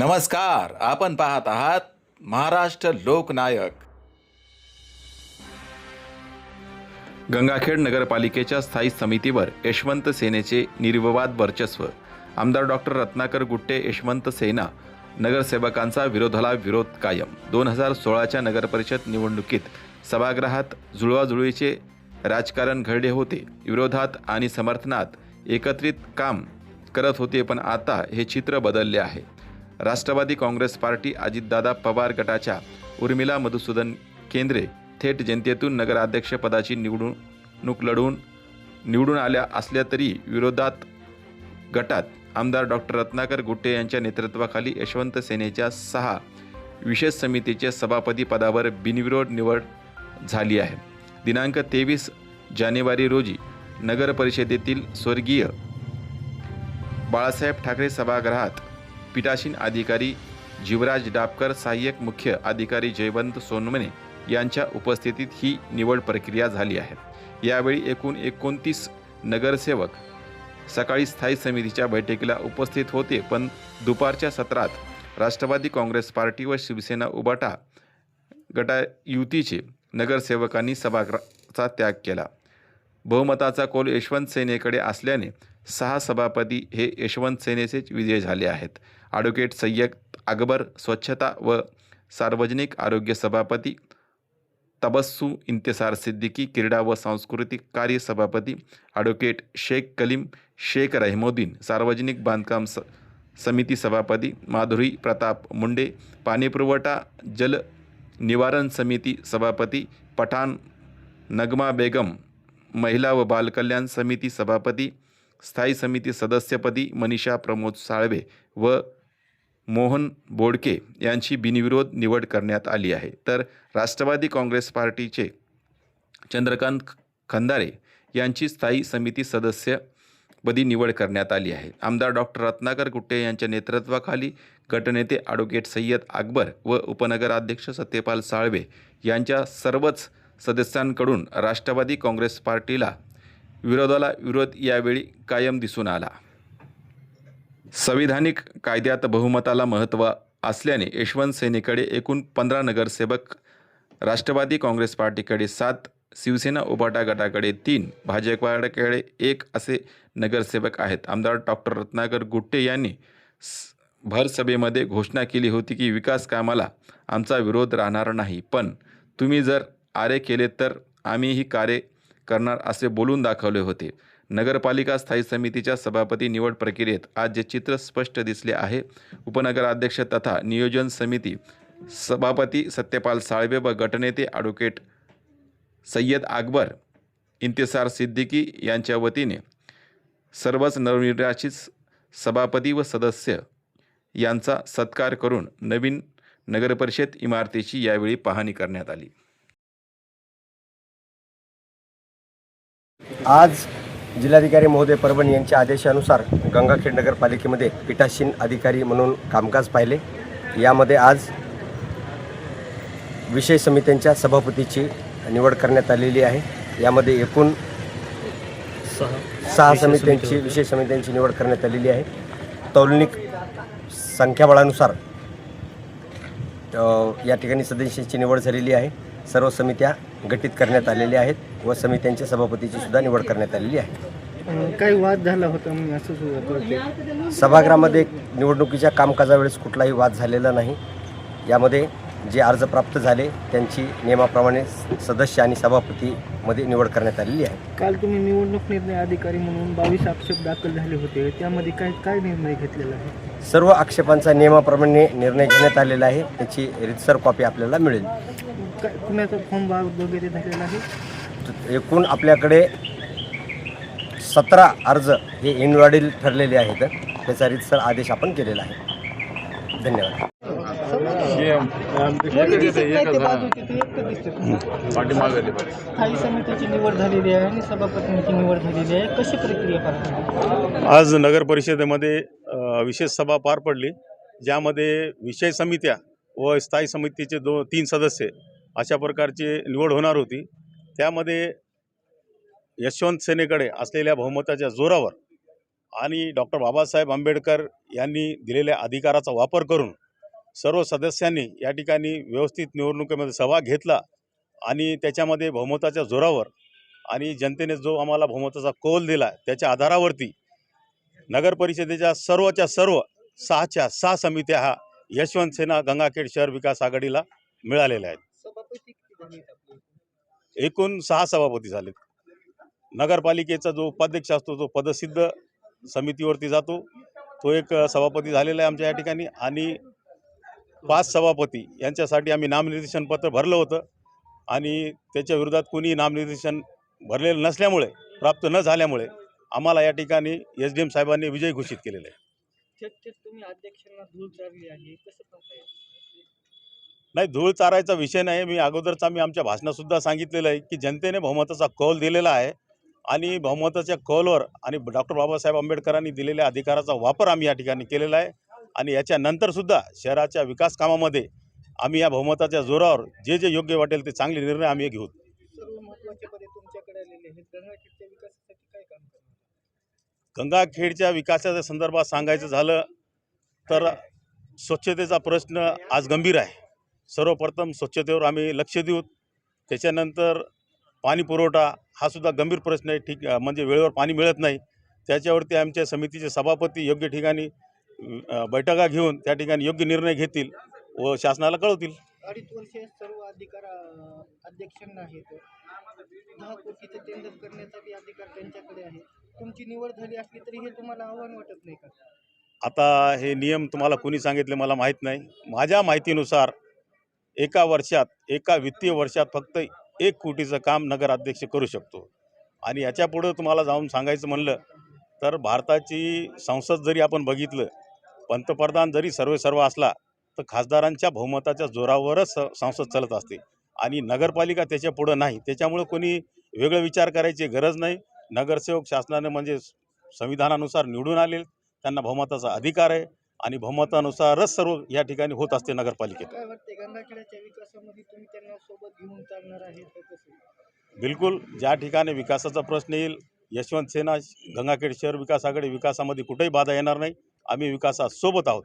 नमस्कार आपण पाहत आहात महाराष्ट्र लोकनायक. गंगाखेड नगरपालिकेच्या स्थायी समितीवर यशवंत सेनेचे निर्विवाद वर्चस्व. आमदार डॉक्टर रत्नाकर गुट्टे यशवंत सेना नगरसेवकांचा विरोधाला विरोध कायम. दोन हजार सोळाच्या नगरपरिषद निवडणुकीत सभागृहात जुळवाजुळवीचे राजकारण घडले होते. विरोधात आणि समर्थनात एकत्रित काम करत होते पण आता हे चित्र बदलले आहे. राष्ट्रवादी काँग्रेस पार्टी अजितदादा पवार गटाच्या उर्मिला मधुसूदन केंद्रे थेट जनतेतून नगराध्यक्षपदाची निवडणूक लढवून निवडून आल्या असल्या तरी विरोधात गटात आमदार डॉक्टर रत्नाकर गुट्टे यांच्या नेतृत्वाखाली यशवंत सेनेच्या सहा विशेष समितीचे सभापती पदावर बिनविरोध निवड झाली आहे. दिनांक तेवीस जानेवारी रोजी नगर परिषदेतील स्वर्गीय बाळासाहेब ठाकरे सभागृहात पीठासीन अधिकारी जीवराज डापकर सहाय्यक मुख्य अधिकारी जयवंत सोनमने यांच्या उपस्थितीत ही निवड प्रक्रिया झाली आहे. यावेळी एकूण एकोणतीस नगरसेवक सकाळी स्थायी समितीच्या बैठकीला उपस्थित होते पण दुपारच्या सत्रात राष्ट्रवादी काँग्रेस पार्टी व शिवसेना उबाटा गटा युतीचे नगरसेवकांनी सभागृहाचा त्याग केला. बहुमताचा कोल यशवंत सेनेकडे असल्याने सहा सभापती हे यशवंत सेनेचेच विजय झाले आहेत. ॲडव्होकेट सय्यद अकबर स्वच्छता व सार्वजनिक आरोग्य सभापती तबस्सू इंतिसार सिद्दीकी क्रीडा व सांस्कृतिक कार्य सभापती ॲडव्होकेट शेख कलीम शेख रहमोद्दीन सार्वजनिक बांधकाम स समिती सभापती माधुरी प्रताप मुंडे पाणीपुरवठा जल निवारण समिती सभापती पठाण नगमा बेगम महिला व बालकल्याण समिती सभापती स्थायी समिती सदस्यपदी मनीषा प्रमोद साळवे व मोहन बोडके यांची बिनविरोध निवड करण्यात आली आहे. तर राष्ट्रवादी काँग्रेस पार्टीचे चंद्रकांत खंदारे यांची स्थायी समिती सदस्यपदी निवड करण्यात आली आहे. आमदार डॉक्टर रत्नाकर गुट्टे यांच्या नेतृत्वाखाली गटनेते ॲडव्होकेट सय्यद अकबर व उपनगराध्यक्ष सत्यपाल साळवे यांच्या सर्वच सदस्यांकडून राष्ट्रवादी काँग्रेस पार्टीला विरोधाला विरोध यावेळी कायम दिसून आला. संविधानिक कायद्यात बहुमताला महत्त्व असल्याने यशवंत सेनेकडे एकूण पंधरा नगरसेवक राष्ट्रवादी काँग्रेस पार्टीकडे सात शिवसेना उबाटा गटाकडे तीन भाजपाकडे एक असे नगरसेवक आहेत. आमदार डॉक्टर रत्नाकर गुट्टे यांनी स- भर सभेमध्ये घोषणा केली होती की विकास कामाला आमचा विरोध राहणार नाही. पण तुम्ही जर आरे केले तर आम्हीही कार्य करणार असे बोलून दाखवले होते. नगरपालिका स्थायी समितीच्या सभापती निवड प्रक्रियेत आज जे चित्र स्पष्ट दिसले आहे उपनगराध्यक्ष तथा नियोजन समिती सभापती सत्यपाल साळवे व गटनेते ॲडव्होकेट सय्यद अकबर इंतिसार सिद्दीकी यांच्या वतीने सर्वच नवनिर्वाचित सभापती व सदस्य यांचा सत्कार करून नवीन नगरपरिषद इमारतीची यावेळी पाहणी करण्यात आली. आज जिल्हाधिकारी महोदय परभणी यांच्या आदेशानुसार गंगाखेड नगरपालिकेमध्ये पीठासीन अधिकारी म्हणून कामकाज पाहिले. यामध्ये आज विषय समित्यांच्या सभापतीची निवड करण्यात आलेली आहे. यामध्ये एकूण सहा समित्यांची विशेष समित्यांची निवड करण्यात आलेली आहे. तौलनिक संख्याबळानुसार या ठिकाणी सदस्यांची निवड झालेली आहे. सर्व समित्या गठीत करण्यात आलेल्या आहेत. व समित्यांच्या सभापतीची सुद्धा निवड करण्यात आलेली आहे. काही वाद झाला होता मी असं सुद्धा सभागृहामध्ये निवडणुकीच्या कामकाजावेळेस कुठलाही वाद झालेला नाही. यामध्ये जे अर्ज प्राप्त झाले त्यांची नियमाप्रमाणे सदस्य आणि सभापतीमध्ये निवड करण्यात आलेली आहे. काल तुम्ही निवडणूक निर्णय अधिकारी म्हणून बावीस आक्षेप दाखल झाले होते. त्यामध्ये काय काय निर्णय घेतलेला आहे? सर्व आक्षेपांचा नियमाप्रमाणे निर्णय घेण्यात आलेला आहे. त्याची रितसर कॉपी आपल्याला मिळेल. काय कुणाचा फॉर्म वगैरे झालेला आहे? एकूण आपल्याकडे सतरा अर्ज हे इनवॅलिड ठरलेले आहेत. त्याचा रितसर आदेश आपण केलेला आहे. धन्यवाद. स्थायी समितीची निवड झालेली आहे आणि सभापतींची निवड झालेली आहे कशी प्रक्रिया आज नगर परिषदेमध्ये विशेष सभा पार पडली ज्यामध्ये विषय समित्या व स्थायी समितीचे दो तीन सदस्य अशा प्रकारची निवड होणार होती. त्यामध्ये यशवंत सेनेकडे असलेल्या बहुमताच्या जोरावर आणि डॉक्टर बाबासाहेब आंबेडकर यांनी दिलेल्या अधिकाराचा वापर करून सर्व सदस्यांनी या ठिकाणी व्यवस्थित निवडणुकीमध्ये सहभाग घेतला आणि त्याच्यामध्ये बहुमताच्या जोरावर आणि जनतेने जो आम्हाला बहुमताचा कौल दिला त्याच्या आधारावरती नगर परिषदेच्या सर्वच्या सर्व सहाच्या सहा समित्या हा यशवंत सेना गंगाखेड शहर विकास आघाडीला मिळालेल्या आहेत सभापती किती झाले आहेत आपले एकूण सहा सभापती झालेत. नगरपालिकेचा जो उपाध्यक्ष असतो तो पदसिद्ध समितीवरती जातो तो एक सभापती झालेला आहे आमच्या या ठिकाणी आणि पाच सभापती यांच्यासाठी आम्ही नामनिर्देशन पत्र भरलं होतं आणि त्याच्या विरोधात कोणी नामनिर्देशन भरलेलं नसल्यामुळे प्राप्त न झाल्यामुळे आम्हाला या ठिकाणी एस डी एम साहेबांनी विजय घोषित केलेला आहे. नाही धूळ चारायचा विषय नाही. मी अगोदरच आम्ही आमच्या भाषणातसुद्धा सांगितलेलं आहे की जनतेने बहुमताचा कौल दिलेला आहे आणि बहुमताच्या कौलवर आणि डॉक्टर बाबासाहेब आंबेडकरांनी दिलेल्या अधिकाराचा वापर आम्ही या ठिकाणी केलेला आहे. आणि याच्यानंतरसुद्धा शहराच्या विकास कामामध्ये आम्ही या बहुमताच्या जोरावर जे जे योग्य वाटेल ते चांगले निर्णय आम्ही घेऊ. गंगाखेडच्या विकासाच्या संदर्भात सांगायचं झालं तर स्वच्छतेचा प्रश्न आज गंभीर आहे. सर्वप्रथम स्वच्छतेवर आम्ही लक्ष देऊ त्याच्यानंतर पाणी पुरवठा हा सुद्धा गंभीर प्रश्न आहे. ठीक म्हणजे वेळेवर पाणी मिळत नाही. त्याच्यावरती आमच्या समितीचे सभापती योग्य ठिकाणी बैठका घेऊन त्या ठिकाणी योग्य निर्णय घेतील व शासनाला कळवतील. अडीच वर्ष सर्व अधिकार अध्यक्षांना आहेत. दहा कोटीचं टेंडर करण्याचा बी अधिकार त्यांच्याकडे आहे तुमची निवड झाली असली तरी हे तुम्हाला आव्हान वाटत नाही का? आता हे नियम तुम्हाला कोणी सांगितले मला माहीत नाही. माझ्या माहितीनुसार एका वर्षात एका वित्तीय वर्षात फक्त एक कोटीचं काम नगराध्यक्ष करू शकतो. आणि याच्यापुढं तुम्हाला जाऊन सांगायचं म्हणलं तर भारताची संसद जरी आपण बघितलं पंतप्रधान जरी सर्वे सर्व असला तर खासदारांच्या बहुमताच्या जोरावरच संसद चालत असते. आणि नगरपालिका त्याच्या पुढं नाही. त्याच्यामुळं कोणी वेगळं विचार करायची गरज नाही. नगरसेवक शासनाने म्हणजे संविधानानुसार निवडून आले त्यांना बहुमताचा अधिकार आहे. आणि बहुमतानुसारच सर्व या ठिकाणी होत असते नगरपालिकेत. बिलकुल ज्या ठिकाणी विकासाचा प्रश्न येईल यशवंत सेना गंगाखेड शहर विकास आघाडी विकासामध्ये कुठेही बाधा येणार नाही. आम्ही विकासासोबत आहोत.